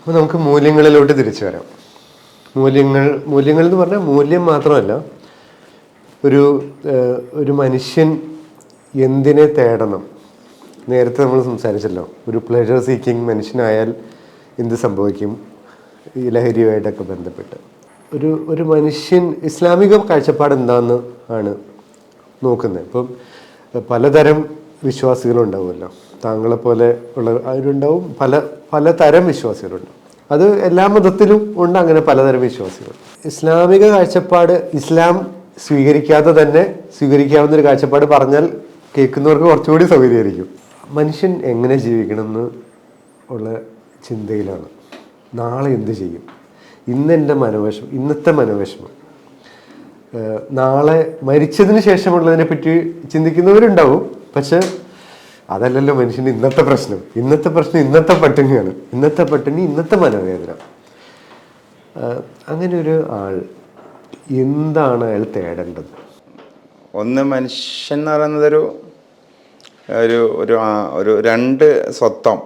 അപ്പോൾ നമുക്ക് മൂല്യങ്ങളിലോട്ട് തിരിച്ചു വരാം. മൂല്യങ്ങൾ മൂല്യങ്ങൾ എന്ന് പറഞ്ഞാൽ മൂല്യം മാത്രമല്ല ഒരു ഒരു മനുഷ്യൻ എന്തിനെ തേടണം? നേരത്തെ നമ്മൾ സംസാരിച്ചല്ലോ ഒരു പ്ലെഷർ സീക്കിംഗ് മനുഷ്യനായാൽ എന്ത് സംഭവിക്കും? ഈ ലഹരിയുമായിട്ടൊക്കെ ബന്ധപ്പെട്ട്. ഒരു ഒരു മനുഷ്യൻ ഇസ്ലാമിക കാഴ്ചപ്പാട് എന്താണെന്ന് ആണ് നോക്കുന്നത്. ഇപ്പം പലതരം വിശ്വാസികളുണ്ടാവുമല്ലോ. താങ്കളെ പോലെ ഉള്ള അവരുണ്ടാവും പല പലതരം വിശ്വാസികളുണ്ട്. അത് എല്ലാ മതത്തിലും ഉണ്ട് അങ്ങനെ പലതരം വിശ്വാസികൾ. ഇസ്ലാമിക കാഴ്ചപ്പാട് ഇസ്ലാം സ്വീകരിക്കാതെ തന്നെ സ്വീകരിക്കാവുന്ന ഒരു കാഴ്ചപ്പാട് പറഞ്ഞാൽ കേൾക്കുന്നവർക്ക് കുറച്ചുകൂടി സൗകര്യമായിരിക്കും. മനുഷ്യൻ എങ്ങനെ ജീവിക്കണം എന്ന് ഉള്ള ചിന്തയിലാണ്. നാളെ എന്ത് ചെയ്യും? ഇന്ന് എന്റെ മനോവിഷമം ഇന്നത്തെ മനോവിഷമം. നാളെ മരിച്ചതിന് ശേഷമുള്ളതിനെ പറ്റി ചിന്തിക്കുന്നവരുണ്ടാവും. പക്ഷെ അതല്ലല്ലോ മനുഷ്യന്റെ ഇന്നത്തെ പ്രശ്നം. ഇന്നത്തെ പ്രശ്നം ഇന്നത്തെ പട്ടിണിയാണ്. ഇന്നത്തെ പട്ടിണി ഇന്നത്തെ മനോവേദന. അങ്ങനെ ഒരു ആൾ എന്താണ് അയാൾ തേടേണ്ടത്? ഒന്ന് മനുഷ്യൻ എന്ന് പറയുന്നത് ഒരു ഒരു ഒരു രണ്ട് സ്വത്വം.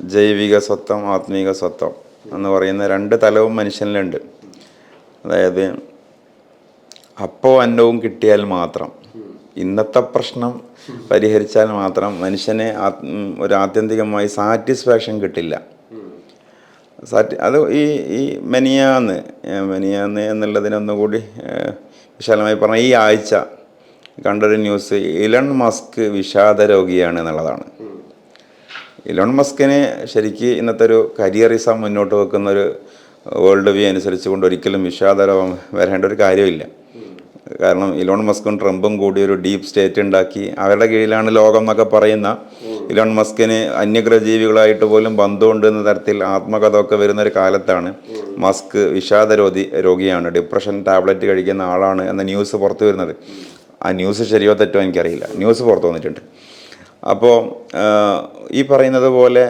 ജൈവിക സ്വത്വം ആത്മീക സ്വത്വം എന്ന് പറയുന്ന രണ്ട് തലവും മനുഷ്യനിലുണ്ട്. അതായത് അപ്പോ അന്നവും കിട്ടിയാൽ മാത്രം. ഇന്നത്തെ പ്രശ്നം പരിഹരിച്ചാൽ മാത്രം മനുഷ്യനെ ഒരു ആത്യന്തികമായി സാറ്റിസ്ഫാക്ഷൻ കിട്ടില്ല. സാറ്റി അത് ഈ ഈ മെനിയാന്ന് മെനിയാന്ന് എന്നുള്ളതിനൊന്നുകൂടി വിശാലമായി പറഞ്ഞ ഈ ആഴ്ച കണ്ടൊരു ന്യൂസ് ഇലൺ മസ്ക് വിഷാദ രോഗിയാണ് എന്നുള്ളതാണ്. ഇലോൺ മസ്കിനെ ശരിക്ക് ഇന്നത്തെ ഒരു കരിയറിസം മുന്നോട്ട് വെക്കുന്ന ഒരു വേൾഡ് വ്യൂ അനുസരിച്ച് കൊണ്ട് ഒരിക്കലും വിഷാദരോഗം വരേണ്ട ഒരു കാര്യമില്ല. കാരണം ഇലോൺ മസ്കും ട്രംപും കൂടി ഒരു ഡീപ്പ് സ്റ്റേറ്റ് ഉണ്ടാക്കി. അവരുടെ കീഴിലാണ് ലോകം എന്നൊക്കെ പറയുന്ന ഇലോൺ മസ്കിന് അന്യഗ്രഹജീവികളായിട്ട് പോലും ബന്ധമുണ്ട് എന്ന തരത്തിൽ ആത്മകഥ ഒക്കെ വരുന്ന ഒരു കാലത്താണ് മസ്ക് വിഷാദ രോഗി രോഗിയാണ്. ഡിപ്രഷൻ ടാബ്ലറ്റ് കഴിക്കുന്ന ആളാണ് എന്ന ന്യൂസ് പുറത്തു വരുന്നത്. ആ ന്യൂസ് ശരിയോ തെറ്റോ എനിക്കറിയില്ല. ന്യൂസ് പുറത്തു വന്നിട്ടുണ്ട്. അപ്പോൾ ഈ പറയുന്നത് പോലെ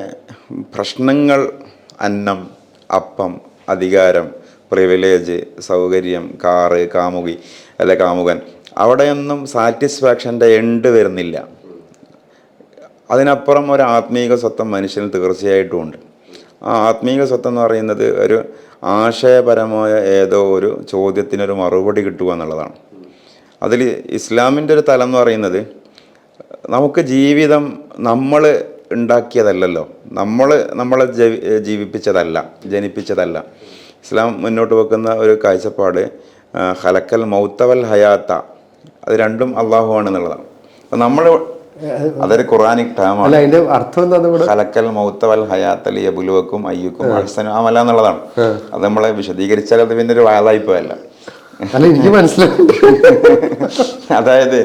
പ്രശ്നങ്ങൾ അന്നം അപ്പം അധികാരം പ്രിവിലേജ് സൗകര്യം കാറ് കാമുകി അല്ലെ കാമുകൻ. അവിടെയൊന്നും സാറ്റിസ്ഫാക്ഷന്റെ എണ്ട് വരുന്നില്ല. അതിനപ്പുറം ഒരു ആത്മീക സ്വത്വം മനുഷ്യന് തീർച്ചയായിട്ടും ഉണ്ട്. ആ ആത്മീക സ്വത്വം എന്ന് പറയുന്നത് ഒരു ആശയപരമായ ഏതോ ഒരു ചോദ്യത്തിനൊരു മറുപടി കിട്ടുക എന്നുള്ളതാണ്. അതിൽ ഇസ്ലാമിന്റെ ഒരു തലം എന്ന് പറയുന്നത് നമുക്ക് ജീവിതം നമ്മൾ ഉണ്ടാക്കിയതല്ലല്ലോ. നമ്മൾ നമ്മളെ ജീവിപ്പിച്ചതല്ല ജനിപ്പിച്ചതല്ല. ഇസ്ലാം മുന്നോട്ട് വെക്കുന്ന ഒരു കാഴ്ചപ്പാട് ഹലക്കൽ മൗത്തവൽ ഹയാത്ത. അത് രണ്ടും അള്ളാഹു ആണെന്നുള്ളതാണ് അപ്പം നമ്മൾ അതൊരു ഖുറാനിക് ടേമാണ്. അതിന്റെ അർത്ഥം ഹലക്കൽ മൗത്തവൽ ഹയാത്ത അലി അബുലുവക്കും അയ്യുക്കും അഹ്സനു അമല എന്നുള്ളതാണ്. അത് നമ്മളെ വിശദീകരിച്ചാൽ അത് പിന്നെ ഒരു വാതായ്പല്ല അല്ല എനിക്ക് മനസ്സിലായി. അതായത്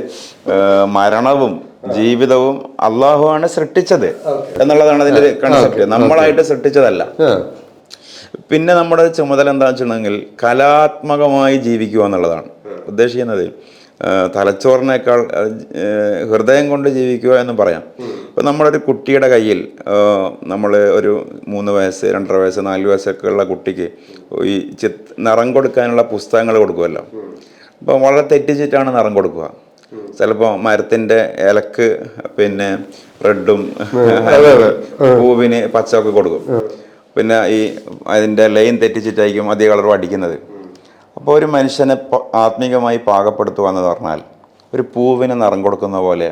മരണവും ജീവിതവും അള്ളാഹു ആണ് സൃഷ്ടിച്ചത് എന്നുള്ളതാണ് അതിന്റെ കൺസെപ്റ്റ് നമ്മളായിട്ട് സൃഷ്ടിച്ചതല്ല. പിന്നെ നമ്മുടെ ചുമതല എന്താണെന്ന് വെച്ചിട്ടുണ്ടെങ്കിൽ കലാത്മകമായി ജീവിക്കുക എന്നുള്ളതാണ്. ഉദ്ദേശിക്കുന്നത്. തലച്ചോറിനേക്കാൾ ഹൃദയം കൊണ്ട് ജീവിക്കുക എന്ന് പറയാം. ഇപ്പം നമ്മളൊരു കുട്ടിയുടെ കയ്യിൽ നമ്മൾ ഒരു മൂന്ന് വയസ്സ് രണ്ടര വയസ്സ് നാല് വയസ്സൊക്കെ ഉള്ള കുട്ടിക്ക് ഈ ചിത് നിറം കൊടുക്കാനുള്ള പുസ്തകങ്ങൾ കൊടുക്കുമല്ലോ. അപ്പം വളരെ തെറ്റിച്ചിട്ടാണ് നിറം കൊടുക്കുക. ചിലപ്പോൾ മരത്തിന്റെ ഇലക്ക് പിന്നെ റെഡും പൂവിന് പച്ചയൊക്കെ കൊടുക്കും. പിന്നെ ഈ അതിന്റെ ലൈൻ തെറ്റിച്ചിട്ടായിരിക്കും അതേ കളറും അടിക്കുന്നത്. അപ്പോൾ ഒരു മനുഷ്യനെ ആത്മീകമായി പാകപ്പെടുത്തുക എന്ന് പറഞ്ഞാൽ ഒരു പൂവിന് നിറം കൊടുക്കുന്ന പോലെ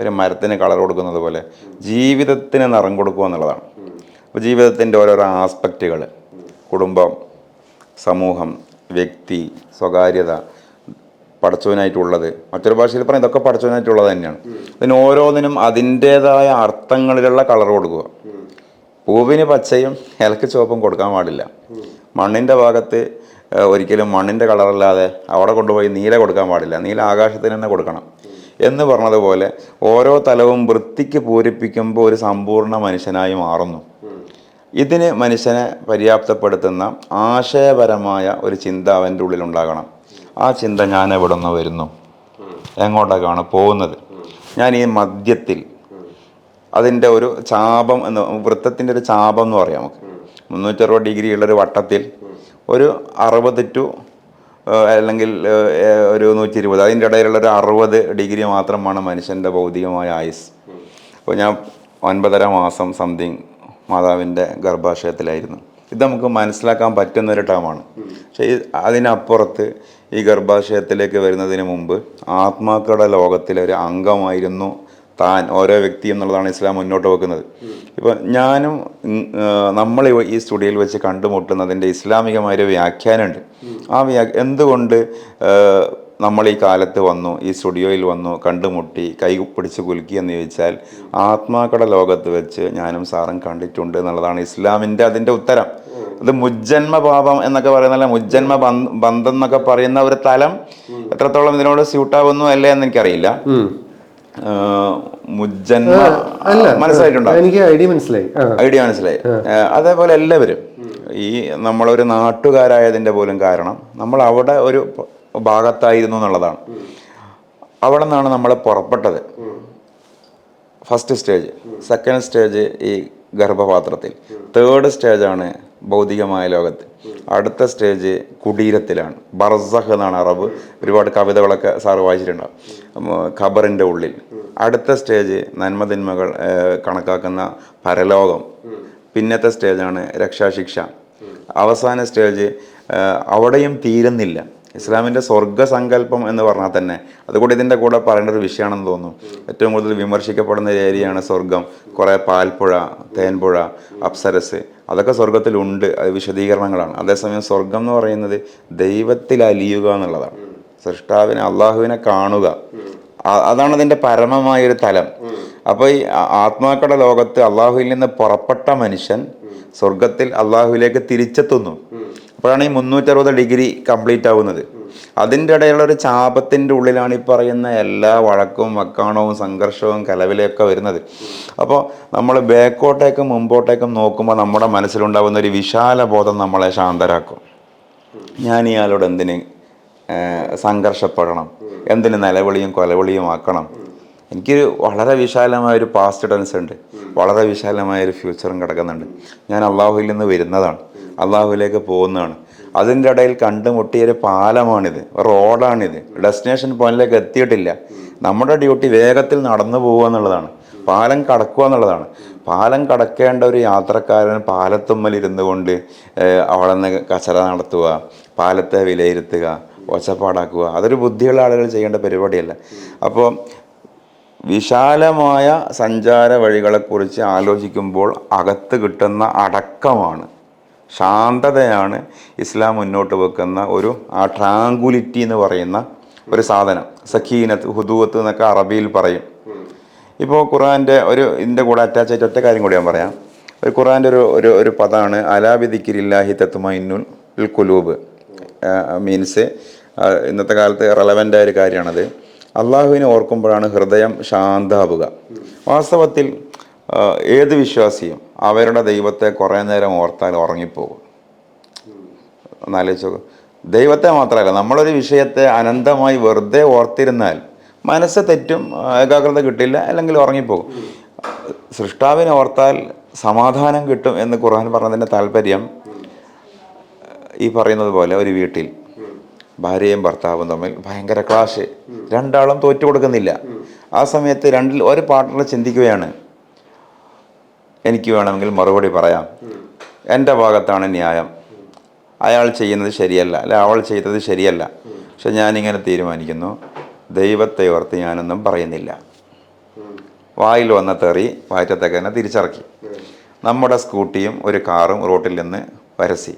ഒരു മരത്തിന് കളർ കൊടുക്കുന്നത് പോലെ ജീവിതത്തിന് നിറം കൊടുക്കുക എന്നുള്ളതാണ്. അപ്പോൾ ജീവിതത്തിന്റെ ഓരോരോ ആസ്പെക്റ്റുകൾ കുടുംബം സമൂഹം വ്യക്തി സ്വകാര്യത പടച്ചവനായിട്ടുള്ളത്. മറ്റൊരു ഭാഷയിൽ പറയാം ഇതൊക്കെ പടച്ചവനായിട്ടുള്ളത് തന്നെയാണ്. അതിന് ഓരോന്നിനും അതിന്റേതായ അർത്ഥങ്ങളിലുള്ള കളർ കൊടുക്കുക. പൂവിന് പച്ചയും ഇലക്ക് ചുവപ്പും കൊടുക്കാൻ പാടില്ല. മണ്ണിന്റെ ഭാഗത്ത് ഒരിക്കലും മണ്ണിന്റെ കളറല്ലാതെ അവിടെ കൊണ്ടുപോയി നീല കൊടുക്കാൻ പാടില്ല. നീല ആകാശത്തിന് തന്നെ കൊടുക്കണം. എന്ന് പറഞ്ഞതുപോലെ ഓരോ തലവും വൃത്തിക്ക് പൂരിപ്പിക്കുമ്പോൾ ഒരു സമ്പൂർണ മനുഷ്യനായി മാറുന്നു. ഇതിന് മനുഷ്യനെ പര്യാപ്തപ്പെടുത്തുന്ന ആശയപരമായ ഒരു ചിന്ത അവന്റെ ഉള്ളിൽ ഉണ്ടാകണം. ആ ചിന്ത ഞാൻ എവിടെ നിന്ന് വരുന്നു. എങ്ങോട്ടേക്കാണ് പോകുന്നത്? ഞാൻ ഈ മദ്യത്തിൽ അതിന്റെ ഒരു ചാപം എന്ന് വൃത്തത്തിന്റെ ഒരു ചാപം എന്ന് പറയാം നമുക്ക്. മുന്നൂറ്ററുപത് ഡിഗ്രി ഉള്ളൊരു വട്ടത്തിൽ ഒരു അറുപത് ടു അല്ലെങ്കിൽ ഒരു നൂറ്റി ഇരുപത് അതിന്റെ ഇടയിലുള്ള ഒരു അറുപത് ഡിഗ്രി മാത്രമാണ് മനുഷ്യന്റെ ഭൗതികമായ ആയുസ്. അപ്പോൾ ഞാൻ ഒൻപതര മാസം സംതിങ് മാതാവിന്റെ ഗർഭാശയത്തിലായിരുന്നു. ഇത് നമുക്ക് മനസ്സിലാക്കാൻ പറ്റുന്ന ഒരു ടേമാണ്. പക്ഷേ അതിനപ്പുറത്ത് ഈ ഗർഭാശയത്തിലേക്ക് വരുന്നതിന് മുമ്പ് ആത്മാക്കളുടെ ലോകത്തിലെ ഒരു അംഗമായിരുന്നു താൻ ഓരോ വ്യക്തി എന്നുള്ളതാണ് ഇസ്ലാം മുന്നോട്ട് വെക്കുന്നത്. ഇപ്പം ഞാനും നമ്മൾ ഈ- സ്റ്റുഡിയോയിൽ വെച്ച് കണ്ടുമുട്ടുന്നതിന്റെ ഇസ്ലാമികമായൊരു വ്യാഖ്യാനമുണ്ട്. ആ വ്യാ എന്തുകൊണ്ട് നമ്മൾ ഈ കാലത്ത് വന്നു ഈ സ്റ്റുഡിയോയിൽ വന്നു കണ്ടുമുട്ടി കൈ പിടിച്ച് കുലുക്കി എന്ന് ചോദിച്ചാൽ ആത്മാക്കളുടെ ലോകത്ത് വെച്ച് ഞാനും സാറും കണ്ടിട്ടുണ്ട് എന്നുള്ളതാണ് ഇസ്ലാമിന്റെ അതിന്റെ ഉത്തരം. അത് മുജ്ജന്മ പാപം എന്നൊക്കെ പറയുന്നല്ല മുജ്ജന്മ ബന്ധം എന്നൊക്കെ പറയുന്ന ഒരു തലം എത്രത്തോളം ഇതിനോട് സ്യൂട്ടാവുന്നു അല്ലേ എന്ന് എനിക്കറിയില്ല. മുജ്ജന്മ മനസ്സിലായിട്ടുണ്ടോ? എനിക്ക് ഐഡിയ മനസ്സിലായി. ഐഡിയ മനസ്സിലായി. അതേപോലെ എല്ലാവരും ഈ നമ്മളൊരു നാട്ടുകാരായതിന്റെ പോലും കാരണം നമ്മൾ അവിടെ ഒരു ഭാഗത്തായിരുന്നു എന്നുള്ളതാണ്. അവിടെ നിന്നാണ് നമ്മൾ പുറപ്പെട്ടത്. ഫസ്റ്റ് സ്റ്റേജ് സെക്കൻഡ് സ്റ്റേജ് ഈ ഗർഭപാത്രത്തിൽ. തേർഡ് സ്റ്റേജാണ് ഭൗതികമായ ലോകത്ത്. അടുത്ത സ്റ്റേജ് കുടീരത്തിലാണ്. ബർസഹ് എന്നാണ് അറബ്. ഒരുപാട് കവിതകളൊക്കെ സാറ് വായിച്ചിട്ടുണ്ടാവും. ഖബറിന്റെ ഉള്ളിൽ. അടുത്ത സ്റ്റേജ് നന്മതിന്മകൾ കണക്കാക്കുന്ന പരലോകം. പിന്നത്തെ സ്റ്റേജാണ് രക്ഷാശിക്ഷ. അവസാന സ്റ്റേജ് അവിടെയും തീരുന്നില്ല. ഇസ്ലാമിന്റെ സ്വർഗസങ്കല്പം എന്ന് പറഞ്ഞാൽ തന്നെ അതുകൂടി ഇതിന്റെ കൂടെ പറയേണ്ട ഒരു വിഷയമാണെന്ന് തോന്നുന്നു. ഏറ്റവും കൂടുതൽ വിമർശിക്കപ്പെടുന്ന ഒരു ഏരിയയാണ് സ്വർഗം. കുറേ പാൽപ്പുഴ തേൻപുഴ അപ്സരസ്. അതൊക്കെ സ്വർഗത്തിലുണ്ട് അത് വിശദീകരണങ്ങളാണ്. അതേസമയം സ്വർഗം എന്ന് പറയുന്നത് ദൈവത്തിൽ അലിയുക എന്നുള്ളതാണ്. സൃഷ്ടാവിനെ അള്ളാഹുവിനെ കാണുക. അതാണ് അതിന്റെ പരമമായൊരു തലം. അപ്പോൾ ഈ ആത്മാക്കളുടെ ലോകത്ത് അള്ളാഹുവിൽ നിന്ന് പുറപ്പെട്ട മനുഷ്യൻ സ്വർഗത്തിൽ അള്ളാഹുവിലേക്ക് തിരിച്ചെത്തുന്നു. അപ്പോഴാണ് ഈ മുന്നൂറ്ററുപത് ഡിഗ്രി കംപ്ലീറ്റ് ആവുന്നത്. അതിന്റെ ഇടയിലുള്ള ഒരു ചാപത്തിന്റെ ഉള്ളിലാണ് ഈ പറയുന്ന എല്ലാ വഴക്കും വക്കാണവും സംഘർഷവും കലവിലൊക്കെ വരുന്നത്. അപ്പോൾ നമ്മൾ ബാക്കോട്ടേക്കും മുമ്പോട്ടേക്കും നോക്കുമ്പോൾ നമ്മുടെ മനസ്സിലുണ്ടാകുന്ന ഒരു വിശാല ബോധം നമ്മളെ ശാന്തരാക്കും. ഞാൻ ഇയാളോട് എന്തിന് സംഘർഷപ്പെടണം? എന്തിന് നിലവിളിയും കൊലവിളിയും ആക്കണം? എനിക്ക് വളരെ വിശാലമായ ഒരു പാസ്റ്റ് ടെൻസ് ഉണ്ട്. വളരെ വിശാലമായ ഒരു ഫ്യൂച്ചറും കിടക്കുന്നുണ്ട്. ഞാൻ അള്ളാഹുവിൽ നിന്ന് വരുന്നതാണ്. അള്ളാഹുവിലേക്ക് പോകുന്നതാണ്. അതിന്റെ ഇടയിൽ കണ്ടുമുട്ടിയ ഒരു പാലമാണിത് റോഡാണിത്. ഡെസ്റ്റിനേഷൻ പോയിന്റിലേക്ക് എത്തിയിട്ടില്ല. നമ്മുടെ ഡ്യൂട്ടി വേഗത്തിൽ നടന്നു പോകുക എന്നുള്ളതാണ്. പാലം കടക്കുക എന്നുള്ളതാണ്. പാലം കടക്കേണ്ട ഒരു യാത്രക്കാരൻ പാലത്തുമ്മൽ ഇരുന്നു കൊണ്ട് അവിടെ നിന്ന് കച്ചറ നടത്തുക പാലത്തെ വിലയിരുത്തുക ഒച്ചപ്പാടാക്കുക. അതൊരു ബുദ്ധിയുള്ള ആളുകൾ ചെയ്യേണ്ട പരിപാടിയല്ല. അപ്പോൾ വിശാലമായ സഞ്ചാര വഴികളെക്കുറിച്ച് ആലോചിക്കുമ്പോൾ അകത്ത് കിട്ടുന്ന അടക്കമാണ് ശാന്തതയാണ് ഇസ്ലാം മുന്നോട്ട് വെക്കുന്ന ഒരു ആ ട്രാങ്കുലിറ്റി എന്ന് പറയുന്ന ഒരു സാധനം. സഖീനത്ത് ഹുദൂവത്ത് എന്നൊക്കെ അറബിയിൽ പറയും. ഇപ്പോൾ ഖുറാന്റെ ഒരു ഇതിന്റെ കൂടെ അറ്റാച്ച് ആയിട്ട് ഒറ്റ കാര്യം കൂടി ഞാൻ പറയാം. ഒരു ഖുറാന്റെ ഒരു ഒരു ഒരു പദമാണ് അലാബിദിക്കിരില്ലാഹി തത്തുമൈനുൽ ഉൽ കുലൂബ് മീൻസ് ഇന്നത്തെ കാലത്ത് റെലവന്റ് ആയ ഒരു കാര്യമാണത്. അള്ളാഹുവിനെ ഓർക്കുമ്പോഴാണ് ഹൃദയം ശാന്താവുക വാസ്തവത്തിൽ ഏത് വിശ്വാസിയും അവരുടെ ദൈവത്തെ കുറേ നേരം ഓർത്താൽ ഉറങ്ങിപ്പോകും. ഒന്നാലോചിച്ച് നോക്കൂ ദൈവത്തെ മാത്രമല്ല നമ്മളൊരു വിഷയത്തെ അനന്തമായി വെറുതെ ഓർത്തിരുന്നാൽ മനസ്സ് തെറ്റും ഏകാഗ്രത കിട്ടില്ല അല്ലെങ്കിൽ ഉറങ്ങിപ്പോകും. സൃഷ്ടാവിനെ ഓർത്താൽ സമാധാനം കിട്ടും എന്ന് ഖുർആൻ പറഞ്ഞതിന്റെ താല്പര്യം ഈ പറയുന്നത് പോലെ ഒരു വീട്ടിൽ ഭാര്യയും ഭർത്താവും തമ്മിൽ ഭയങ്കര ക്ലാഷ്. രണ്ടാളും തോറ്റു കൊടുക്കുന്നില്ല. ആ സമയത്ത് രണ്ടിൽ ഒരു പാർട്ട്ണർ ചിന്തിക്കുകയാണ് എനിക്ക് വേണമെങ്കിൽ മറുപടി പറയാം. എന്റെ ഭാഗത്താണ് ന്യായം. അയാൾ ചെയ്യുന്നത് ശരിയല്ല അല്ല അവൾ ചെയ്തത് ശരിയല്ല. പക്ഷെ ഞാനിങ്ങനെ തീരുമാനിക്കുന്നു ദൈവത്തെ ഓർത്ത് ഞാനൊന്നും പറയുന്നില്ല. വായിൽ വന്ന തെറി വയറ്റത്തേക്ക് തന്നെ തിരിച്ചിറക്കി. നമ്മുടെ സ്കൂട്ടിയും ഒരു കാറും റോട്ടിൽ നിന്ന് വരസി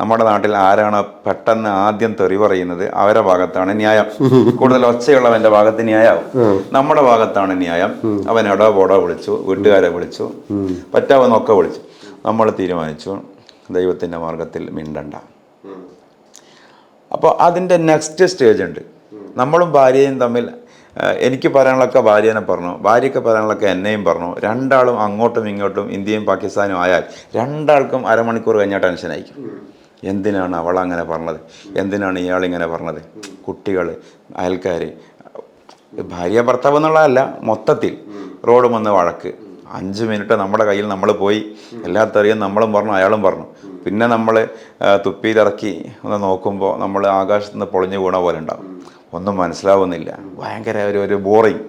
നമ്മുടെ നാട്ടിൽ ആരാണ് പെട്ടെന്ന് ആദ്യം തെറി പറയുന്നത് അവരുടെ ഭാഗത്താണ് ന്യായം. കൂടുതൽ ഒച്ചയുള്ളവന്റെ ഭാഗത്ത് ന്യായമാവും നമ്മുടെ ഭാഗത്താണ് ന്യായം. അവൻ എടോ പോടോ വിളിച്ചു വീട്ടുകാരെ വിളിച്ചു പറ്റാവുന്നൊക്കെ വിളിച്ചു. നമ്മൾ തീരുമാനിച്ചു ദൈവത്തിന്റെ മാർഗത്തിൽ മിണ്ടണ്ട. അപ്പോൾ അതിന്റെ നെക്സ്റ്റ് സ്റ്റേജ് ഉണ്ട്. നമ്മളും ഭാര്യയും തമ്മിൽ എനിക്ക് പറയാനുള്ളൊക്കെ ഭാര്യനെ പറഞ്ഞു. ഭാര്യയ്ക്ക് പറയാനുള്ളൊക്കെ എന്നെയും പറഞ്ഞു. രണ്ടാളും അങ്ങോട്ടും ഇങ്ങോട്ടും ഇന്ത്യയും പാകിസ്ഥാനും ആയാൽ രണ്ടാൾക്കും അരമണിക്കൂർ കഴിഞ്ഞാൽ ടെൻഷൻ അയക്കും എന്തിനാണ് അവൾ അങ്ങനെ പറഞ്ഞത്? എന്തിനാണ് ഇയാൾ ഇങ്ങനെ പറഞ്ഞത്? കുട്ടികൾ അയൽക്കാർ ഭാര്യ ഭർത്താവ് എന്നുള്ളതല്ല മൊത്തത്തിൽ റോഡ് വന്ന് വഴക്ക്. അഞ്ച് മിനിറ്റ് നമ്മുടെ കയ്യിൽ നമ്മൾ പോയി. എല്ലാത്തറിയും നമ്മളും പറഞ്ഞു അയാളും പറഞ്ഞു. പിന്നെ നമ്മൾ തുപ്പിയിലിറക്കി ഒന്ന് നോക്കുമ്പോൾ നമ്മൾ ആകാശത്ത് നിന്ന് പൊളിഞ്ഞു വീണ പോലെ ഉണ്ടാവും. ഒന്നും മനസ്സിലാവുന്നില്ല. ഭയങ്കര ഒരു ഒരു ബോറിങ്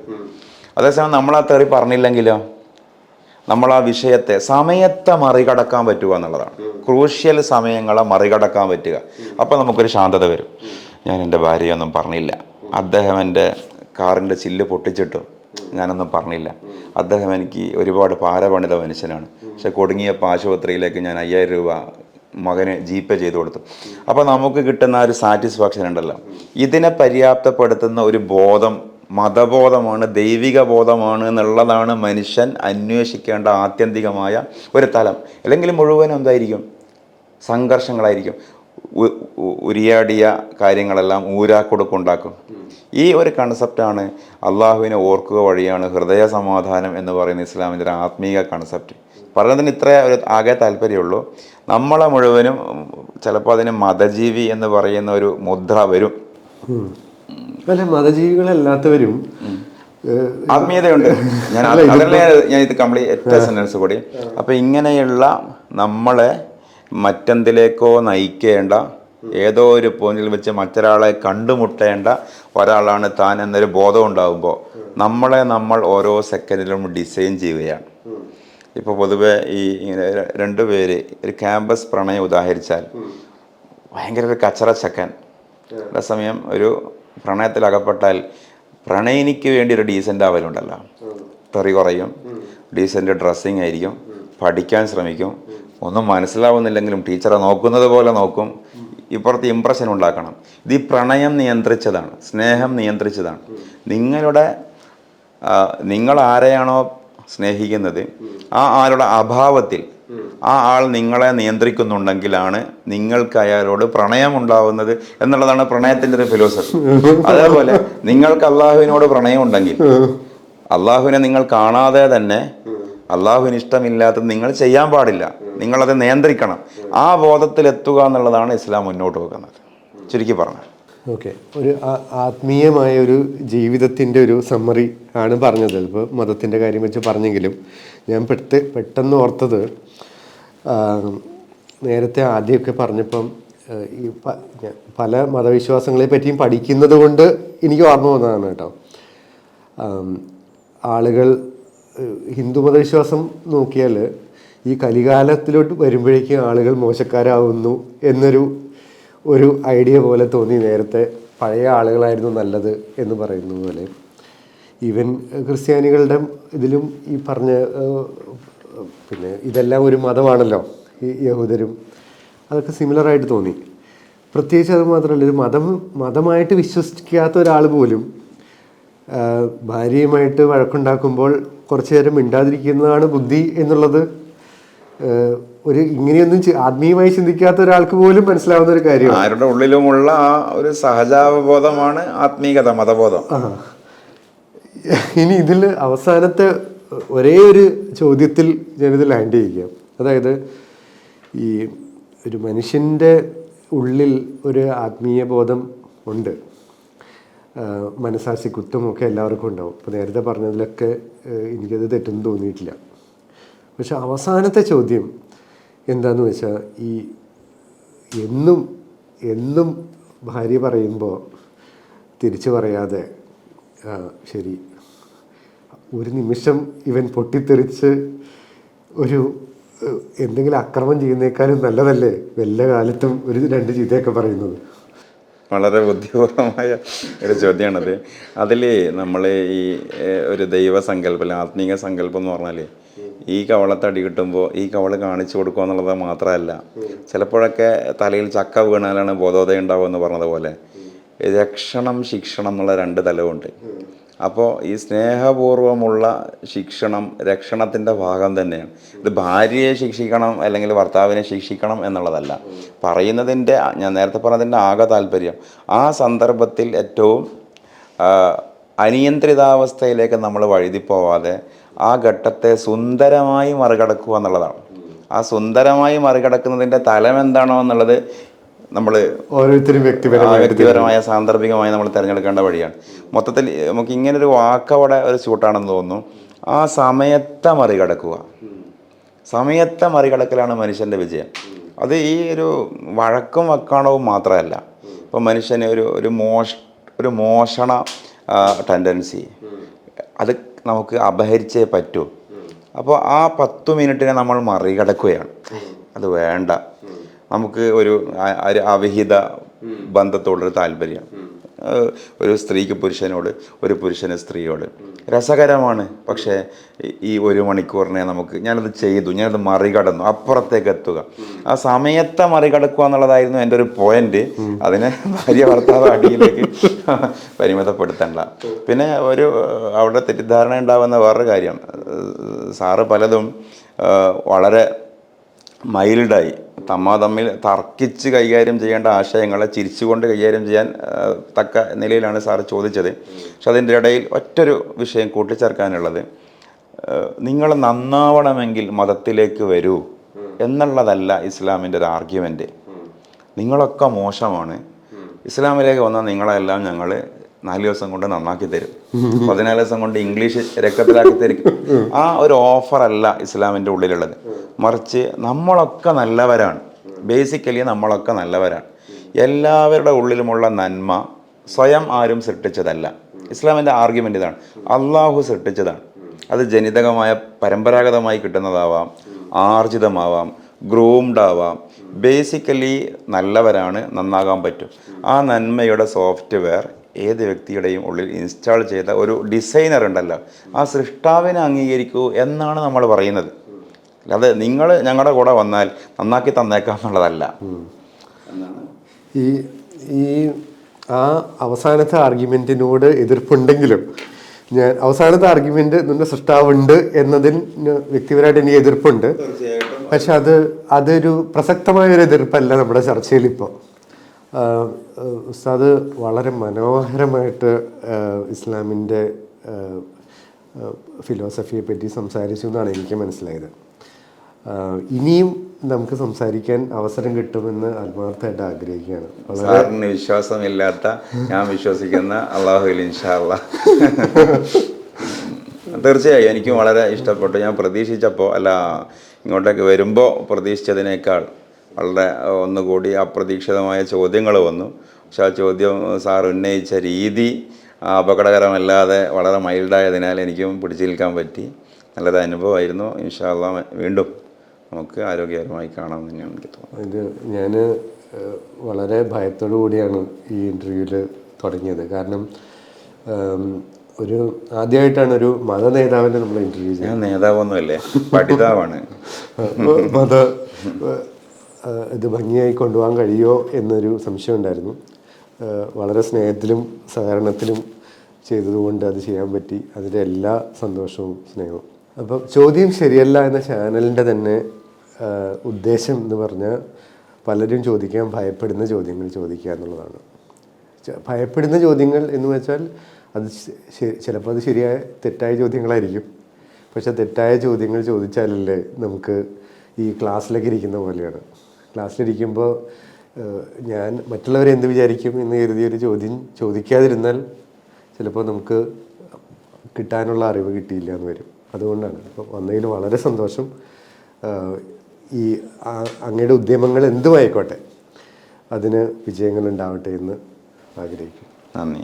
അതേസമയം നമ്മൾ ആ തെറി പറഞ്ഞില്ലെങ്കിലോ? നമ്മൾ ആ വിഷയത്തെ സമയത്തെ മറികടക്കാൻ പറ്റുക എന്നുള്ളതാണ്. ക്രൂഷ്യൽ സമയങ്ങളെ മറികടക്കാൻ പറ്റുക. അപ്പോൾ നമുക്കൊരു ശാന്തത വരും. ഞാൻ എന്റെ ഭാര്യയൊന്നും പറഞ്ഞില്ല. അദ്ദേഹം എന്റെ കാറിന്റെ ചില്ല് പൊട്ടിച്ചിട്ടു ഞാനൊന്നും പറഞ്ഞില്ല. അദ്ദേഹം എനിക്ക് ഒരുപാട് പാരപണിത മനുഷ്യനാണ്. പക്ഷെ കൊടുങ്ങിയ ആശുപത്രിയിലേക്ക് ഞാൻ അയ്യായിരം രൂപ മകന് ജി പേ ചെയ്ത് കൊടുത്തു. അപ്പോൾ നമുക്ക് കിട്ടുന്ന ഒരു സാറ്റിസ്ഫാക്ഷൻ ഉണ്ടല്ലോ. ഇതിനെ പര്യാപ്തപ്പെടുത്തുന്ന ഒരു ബോധം മതബോധമാണ് ദൈവിക ബോധമാണ് എന്നുള്ളതാണ് മനുഷ്യൻ അന്വേഷിക്കേണ്ട ആത്യന്തികമായ ഒരു തലം. അല്ലെങ്കിൽ മുഴുവൻ എന്തായിരിക്കും? സംഘർഷങ്ങളായിരിക്കും. ഉരിയാടിയ കാര്യങ്ങളെല്ലാം ഊരാക്കൊടുക്കുണ്ടാക്കും. ഈ ഒരു കൺസെപ്റ്റാണ് അള്ളാഹുവിനെ ഓർക്കുക വഴിയാണ് ഹൃദയ സമാധാനം എന്ന് പറയുന്ന ഇസ്ലാമിന്റെ ഒരു ആത്മീക കൺസെപ്റ്റ് പറയുന്നതിന് ഇത്ര ഒരു ആകെ താല്പര്യമുള്ളൂ. നമ്മളെ മുഴുവനും ചിലപ്പോൾ അതിന് മതജീവി എന്ന് പറയുന്ന ഒരു മുദ്ര വരും. അല്ല മതജീവികളല്ലാത്തവരും ആത്മീയതയുണ്ട് ഞാൻ അതല്ലേ ഞാൻ ഇത് കംപ്ലീറ്റ് സെന്റൻസ് കൂടി. അപ്പൊ ഇങ്ങനെയുള്ള നമ്മളെ മറ്റെന്തിലേക്കോ നയിക്കേണ്ട ഏതോ ഒരു പോയിന്റിൽ വെച്ച് മറ്റൊരാളെ കണ്ടുമുട്ടേണ്ട ഒരാളാണ് താൻ എന്നൊരു ബോധം ഉണ്ടാകുമ്പോൾ നമ്മളെ നമ്മൾ ഓരോ സെക്കൻഡിലും ഡിസൈൻ ചെയ്യുകയാണ്. ഇപ്പോൾ പൊതുവെ ഈ രണ്ട് പേര് ഒരു ക്യാമ്പസ് പ്രണയം ഉദാഹരിച്ചാൽ ഭയങ്കര ഒരു കച്ചറ ചക്കൻ. അതേസമയം ഒരു പ്രണയത്തിൽ അകപ്പെട്ടാൽ പ്രണയിനിക്ക് വേണ്ടി ഒരു ഡീസന്റ് ആവലുണ്ടല്ലോ. തെറി കുറയും ഡീസന്റ് ഡ്രസ്സിങ് ആയിരിക്കും പഠിക്കാൻ ശ്രമിക്കും ഒന്നും മനസ്സിലാവുന്നില്ലെങ്കിലും ടീച്ചറെ നോക്കുന്നത് പോലെ നോക്കും. ഇപ്പുറത്ത് ഇമ്പ്രഷൻ ഉണ്ടാക്കണം. ഇത് ഈ പ്രണയം നിയന്ത്രിച്ചതാണ് സ്നേഹം നിയന്ത്രിച്ചതാണ്. നിങ്ങളുടെ നിങ്ങൾ ആരെയാണോ സ്നേഹിക്കുന്നത് ആ ആരുടെ അഭാവത്തിൽ ആ ആൾ നിങ്ങളെ നിയന്ത്രിക്കുന്നുണ്ടെങ്കിലാണ് നിങ്ങൾക്ക് അയാളോട് പ്രണയം ഉണ്ടാവുന്നത് എന്നുള്ളതാണ് പ്രണയത്തിന്റെ ഒരു ഫിലോസഫി അതേപോലെ നിങ്ങൾക്ക് അള്ളാഹുവിനോട് പ്രണയം ഉണ്ടെങ്കിൽ അള്ളാഹുവിനെ നിങ്ങൾ കാണാതെ തന്നെ അള്ളാഹുവിന് ഇഷ്ടമില്ലാത്തത് നിങ്ങൾ ചെയ്യാൻ പാടില്ല. നിങ്ങളത് നിയന്ത്രിക്കണം. ആ ബോധത്തിലെത്തുക എന്നുള്ളതാണ് ഇസ്ലാം മുന്നോട്ട് വെക്കുന്നത്. ചുരുക്കി പറഞ്ഞാൽ. ഓക്കെ ഒരു ആത്മീയമായ ഒരു ജീവിതത്തിന്റെ ഒരു സമ്മറി ആണ് പറഞ്ഞത്. ഇപ്പോൾ മതത്തിന്റെ കാര്യം വെച്ച് പറഞ്ഞെങ്കിലും ഞാൻ പെട്ട് പെട്ടെന്ന് ഓർത്തത് നേരത്തെ ആദ്യമൊക്കെ പറഞ്ഞപ്പം ഈ പല മതവിശ്വാസങ്ങളെ പറ്റിയും പഠിക്കുന്നത് കൊണ്ട് എനിക്ക് ഓർമ്മ വന്നതാണ് കേട്ടോ. ആളുകൾ ഹിന്ദു മതവിശ്വാസം നോക്കിയാൽ ഈ കലികാലത്തിലോട്ട് വരുമ്പോഴേക്കും ആളുകൾ മോശക്കാരാവുന്നു എന്നൊരു ഒരു ഐഡിയ പോലെ തോന്നി നേരത്തെ. പഴയ ആളുകളായിരുന്നു നല്ലത് എന്ന് പറയുന്നത് പോലെ. ഈവൻ ക്രിസ്ത്യാനികളുടെ ഇതിലും ഈ പറഞ്ഞ പിന്നെ ഇതെല്ലാം ഒരു മതമാണല്ലോ ഈ യഹൂദരും. അതൊക്കെ സിമിലറായിട്ട് തോന്നി. പ്രത്യേകിച്ച് അത് മാത്രമല്ല ഒരു മതം മതമായിട്ട് വിശ്വസിക്കാത്ത ഒരാൾ പോലും ഭാര്യയുമായിട്ട് വഴക്കുണ്ടാക്കുമ്പോൾ കുറച്ചു നേരം മിണ്ടാതിരിക്കുന്നതാണ് ബുദ്ധി എന്നുള്ളത് ഒരു ഇങ്ങനെയൊന്നും ആത്മീയമായി ചിന്തിക്കാത്ത ഒരാൾക്ക് പോലും മനസ്സിലാവുന്ന ഒരു കാര്യമാണ്. ആരുടെ ഉള്ളിലുമുള്ള ആ ഒരു സഹജാവബോധമാണ് ആത്മീയത മതബോധം. ഇനി ഇതിൽ അവസാനത്തെ ഒരേ ഒരു ചോദ്യത്തിൽ ഞാനിത് ലാൻഡ് ചെയ്യുക അതായത് ഈ ഒരു മനുഷ്യന്റെ ഉള്ളിൽ ഒരു ആത്മീയ ബോധം ഉണ്ട്. മനസ്സാസി മനസാക്ഷി കുറ്റമൊക്കെ എല്ലാവർക്കും ഉണ്ടാവും. ഇപ്പോൾ നേരത്തെ പറഞ്ഞതിലൊക്കെ എനിക്കത് തെറ്റൊന്നും തോന്നിയിട്ടില്ല. പക്ഷെ അവസാനത്തെ ചോദ്യം എന്താന്ന് വെച്ചാൽ ഈ എന്നും എന്നും ഭാര്യ പറയുമ്പോൾ തിരിച്ചു പറയാതെ "ആ, ശരി ഒരു നിമിഷം ഇവൻ പൊട്ടിത്തെറിച്ച് ഒരു എന്തെങ്കിലും അക്രമം ചെയ്യുന്നേക്കാളും നല്ലതല്ലേ വല്ല കാലത്തും ഒരു രണ്ട് ചീത്തയൊക്കെ പറയുന്നത്? വളരെ ബുദ്ധിപൂർവമായ ഒരു ചോദ്യമാണത്. അതിൽ നമ്മൾ ഈ ഒരു ദൈവസങ്കല്പം ആത്മീയ സങ്കല്പം എന്ന് പറഞ്ഞാൽ ഈ കവളത്തടി കിട്ടുമ്പോൾ ഈ കവൾ കാണിച്ചു കൊടുക്കുക എന്നുള്ളത് മാത്രമല്ല ചിലപ്പോഴൊക്കെ തലയിൽ ചക്ക വീണാലാണ് ബോധോദയം ഉണ്ടാവുക എന്ന് പറഞ്ഞതുപോലെ. രക്ഷണം ശിക്ഷണം എന്നുള്ള രണ്ട് തലമുണ്ട് അപ്പോൾ ഈ സ്നേഹപൂർവമുള്ള ശിക്ഷണം രക്ഷണത്തിന്റെ ഭാഗം തന്നെയാണ്. ഇത് ഭാര്യയെ ശിക്ഷിക്കണം അല്ലെങ്കിൽ ഭർത്താവിനെ ശിക്ഷിക്കണം എന്നുള്ളതല്ല. പറയുന്നതിന്റെ ഞാൻ നേരത്തെ പറഞ്ഞതിന്റെ ആകെ താല്പര്യം ആ സന്ദർഭത്തിൽ ഏറ്റവും അനിയന്ത്രിതാവസ്ഥയിലേക്ക് നമ്മൾ വഴുതിപ്പോവാതെ ആ ഘട്ടത്തെ സുന്ദരമായി മറികടക്കുക എന്നുള്ളതാണ്. ആ സുന്ദരമായി മറികടക്കുന്നതിന്റെ തലം എന്താണോ എന്നുള്ളത് നമ്മൾ ഓരോരുത്തരും വ്യക്തിപരമായ വ്യക്തിപരമായ സാന്ദർഭികമായി നമ്മൾ തിരഞ്ഞെടുക്കേണ്ട വഴിയാണ്. മൊത്തത്തിൽ നമുക്ക് ഇങ്ങനൊരു വാക്കവിടെ ഒരു സ്യൂട്ടാണെന്ന് തോന്നുന്നു. ആ സമയത്തെ മറികടക്കുക. സമയത്തെ മറികടക്കലാണ് മനുഷ്യന്റെ വിജയം. അത് ഈ ഒരു വഴക്കും വക്കാണവും മാത്രമല്ല. ഇപ്പം മനുഷ്യന് ഒരു ഒരു മോഷ ഒരു മോഷണ ടെൻഡൻസി അത് നമുക്ക് അപഹരിച്ചേ പറ്റൂ. അപ്പോൾ ആ പത്ത് മിനിറ്റിനെ നമ്മൾ മറികടക്കുകയാണ്. അത് വേണ്ട. നമുക്ക് ഒരു അവിഹിത ബന്ധത്തോടൊരു താല്പര്യം. ഒരു സ്ത്രീക്ക് പുരുഷനോട് ഒരു പുരുഷന് സ്ത്രീയോട്. രസകരമാണ്. പക്ഷേ ഈ- ഒരു മണിക്കൂറിനെ നമുക്ക് ഞാനത് ചെയ്തു ഞാനത് മറികടന്നു അപ്പുറത്തേക്ക് എത്തുക. ആ സമയത്തെ മറികടക്കുക എന്നുള്ളതായിരുന്നു എന്റെ ഒരു പോയിന്റ്. അതിനെ ഭാര്യ ഭർത്താവ് അടിയിലേക്ക് പരിമിതപ്പെടുത്തണ്ട. പിന്നെ ഒരു അവിടെ തെറ്റിദ്ധാരണ ഉണ്ടാവുന്ന വേറൊരു കാര്യം. സാറ് പലതും വളരെ മൈൽഡായി. തമ്മ തമ്മിൽ തർക്കിച്ച് കൈകാര്യം ചെയ്യേണ്ട ആശയങ്ങളെ ചിരിച്ചുകൊണ്ട് കൈകാര്യം ചെയ്യാൻ തക്ക നിലയിലാണ് സാറ് ചോദിച്ചത്. പക്ഷെ അതിന്റെ ഇടയിൽ ഒറ്റൊരു വിഷയം കൂട്ടിച്ചേർക്കാനുള്ളത്. നിങ്ങൾ നന്നാവണമെങ്കിൽ മതത്തിലേക്ക് വരൂ എന്നുള്ളതല്ല ഇസ്ലാമിന്റെ ഒരു ആർഗ്യുമെന്റ്. നിങ്ങളൊക്കെ മോശമാണ്. ഇസ്ലാമിലേക്ക് വന്നാൽ നിങ്ങളെല്ലാം ഞങ്ങൾ നാല് ദിവസം കൊണ്ട് നന്നാക്കി തരും. പതിനാല് ദിവസം കൊണ്ട് ഇംഗ്ലീഷ് രക്തത്തിലാക്കി തരും. ആ ഒരു ഓഫറല്ല ഇസ്ലാമിന്റെ ഉള്ളിലുള്ളത്. മറിച്ച് നമ്മളൊക്കെ നല്ലവരാണ്. ബേസിക്കലി നമ്മളൊക്കെ നല്ലവരാണ്. എല്ലാവരുടെ ഉള്ളിലുമുള്ള നന്മ സ്വയം ആരും സൃഷ്ടിച്ചതല്ല. ഇസ്ലാമിന്റെ ആർഗ്യുമെന്റ് ഇതാണ്. അള്ളാഹു സൃഷ്ടിച്ചതാണ്. അത് ജനിതകമായ പരമ്പരാഗതമായി കിട്ടുന്നതാവാം ആർജിതമാവാം ഗ്രൂംഡ് ആവാം. ബേസിക്കലി നല്ലവരാണ് നന്നാകാൻ പറ്റും. ആ നന്മയുടെ സോഫ്റ്റ്വെയർ ഏത് വ്യക്തിയുടെയും ഉള്ളിൽ ഇൻസ്റ്റാൾ ചെയ്ത ഒരു ഡിസൈനർ ഉണ്ടല്ലോ. ആ സൃഷ്ടാവിനെ അംഗീകരിക്കൂ എന്നാണ് നമ്മൾ പറയുന്നത്. അല്ലാതെ നിങ്ങൾ ഞങ്ങളുടെ കൂടെ വന്നാൽ നന്നാക്കി തന്നേക്കാം എന്നുള്ളതല്ല. ഈ ഈ ആ അവസാനത്തെ ആർഗ്യുമെന്റിനോട് എതിർപ്പുണ്ടെങ്കിലും ഞാൻ അവസാനത്തെ ആർഗ്യുമെന്റ് നിന്റെ സൃഷ്ടാവുണ്ട് എന്നതിന് വ്യക്തിപരമായിട്ട് എനിക്ക് എതിർപ്പുണ്ട്. പക്ഷെ അത് അതൊരു പ്രസക്തമായ ഒരു എതിർപ്പല്ല നമ്മുടെ ചർച്ചയിൽ ഇപ്പോൾ ഉസ്താദ് വളരെ മനോഹരമായിട്ട് ഇസ്ലാമിന്റെ ഫിലോസഫിയെ പറ്റി സംസാരിച്ചു എന്നാണ് എനിക്ക് മനസ്സിലായത്. ഇനിയും നമുക്ക് സംസാരിക്കാൻ അവസരം കിട്ടുമെന്ന് ആത്മാർത്ഥമായിട്ട് ആഗ്രഹിക്കുകയാണ്. സാറിന് വിശ്വാസമില്ലാത്ത ഞാൻ വിശ്വസിക്കുന്ന അള്ളാഹുൽ ഇൻഷാല്ല തീർച്ചയായും എനിക്കും വളരെ ഇഷ്ടപ്പെട്ടു. ഞാൻ പ്രതീക്ഷിച്ചപ്പോൾ അല്ല ഇങ്ങോട്ടേക്ക് വരുമ്പോൾ പ്രതീക്ഷിച്ചതിനേക്കാൾ വളരെ ഒന്നുകൂടി അപ്രതീക്ഷിതമായ ചോദ്യങ്ങൾ വന്നു. പക്ഷെ ആ ചോദ്യം സാർ ഉന്നയിച്ച രീതി അപകടകരമല്ലാതെ വളരെ മൈൽഡായതിനാൽ എനിക്കും പിടിച്ചു നിൽക്കാൻ പറ്റി. നല്ലൊരു അനുഭവമായിരുന്നു. ഇൻഷാല്ല വീണ്ടും നമുക്ക് ആരോഗ്യകരമായി കാണാം തന്നെയാണ് എനിക്ക് തോന്നുന്നത്. ഇത് ഞാൻ വളരെ ഭയത്തോടു കൂടിയാണ് ഈ ഇന്റർവ്യൂവിൽ തുടങ്ങിയത്. കാരണം ഒരു ആദ്യമായിട്ടാണ് ഒരു മത നേതാവിനെ നമ്മൾ ഇന്റർവ്യൂ ചെയ്യുന്നത്. ഞാൻ നേതാവൊന്നുമല്ലേ പഠിതാവാണ്. മത ഇത് ഭംഗിയായി കൊണ്ടുപോകാൻ കഴിയുമോ എന്നൊരു സംശയം ഉണ്ടായിരുന്നു. വളരെ സ്നേഹത്തിലും സഹകരണത്തിലും ചെയ്തതുകൊണ്ട് അത് ചെയ്യാൻ പറ്റി. അതിന്റെ എല്ലാ സന്തോഷവും സ്നേഹവും. അപ്പം ചോദ്യം ശരിയല്ല എന്ന ചാനലിന്റെ തന്നെ ഉദ്ദേശം എന്ന് പറഞ്ഞാൽ പലരും ചോദിക്കാൻ ഭയപ്പെടുന്ന ചോദ്യങ്ങൾ ചോദിക്കുക എന്നുള്ളതാണ്. ഭയപ്പെടുന്ന ചോദ്യങ്ങൾ എന്ന് വെച്ചാൽ അത് ചിലപ്പോൾ അത് ശരിയായ തെറ്റായ ചോദ്യങ്ങളായിരിക്കും. പക്ഷേ തെറ്റായ ചോദ്യങ്ങൾ ചോദിച്ചാലല്ലേ നമുക്ക് ഈ ക്ലാസ്സിലേക്ക് ഇരിക്കുന്ന പോലെയാണ്. ക്ലാസ്സിലിരിക്കുമ്പോൾ ഞാൻ മറ്റുള്ളവരെ എന്ത് വിചാരിക്കും എന്ന് കരുതിയൊരു ചോദ്യം ചോദിക്കാതിരുന്നാൽ ചിലപ്പോൾ നമുക്ക് കിട്ടാനുള്ള അറിവ് കിട്ടിയില്ല എന്ന് വരും. അതുകൊണ്ടാണ്. അപ്പോൾ വന്നതിൽ വളരെ സന്തോഷം. ഈ അങ്ങയുടെ ഉദ്യമങ്ങൾ എന്തുമായിക്കോട്ടെ അതിന് വിജയങ്ങൾ ഉണ്ടാവട്ടെ എന്ന് ആഗ്രഹിക്കും നന്ദി.